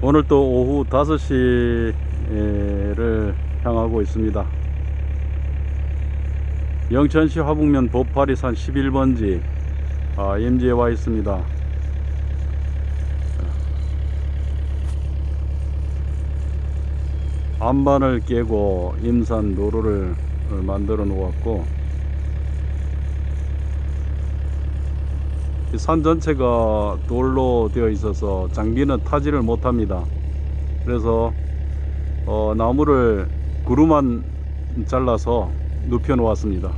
오늘 또 오후 5시를 향하고 있습니다. 영천시 화북면 보파리산 11번지 아, 임지에 와 있습니다. 안반을 깨고 임산 노루를 만들어 놓았고 산 전체가 돌로 되어 있어서 장비는 타지를 못합니다. 그래서 어, 나무를 구루만 잘라서 눕혀 놓았습니다.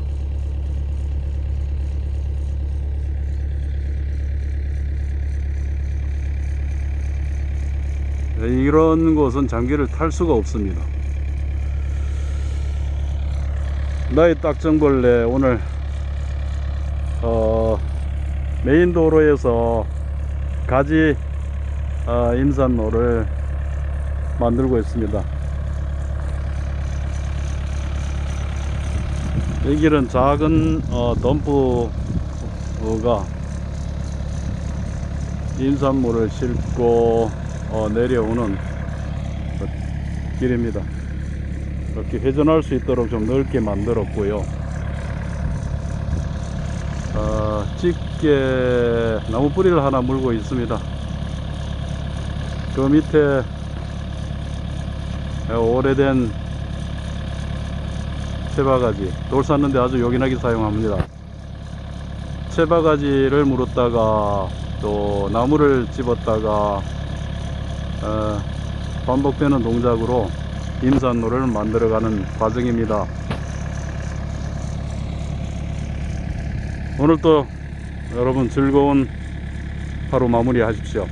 네, 이런 곳은 장비를 탈 수가 없습니다. 나의 딱정벌레 오늘 어, 메인 도로에서 가지 어, 임산로를 만들고 있습니다. 이 길은 작은 어, 덤프가 임산물을 싣고 어, 내려오는 그 길입니다. 이렇게 회전할 수 있도록 좀 넓게 만들었고요. 어, 짙게 나무 뿌리를 하나 물고 있습니다. 그 밑에 오래된 채바가지 돌 쌌는데 아주 요긴하게 사용합니다. 채바가지를 물었다가 또 나무를 집었다가 어, 반복되는 동작으로 임산로를 만들어가는 과정입니다. 오늘 또 여러분 즐거운 하루 마무리 하십시오.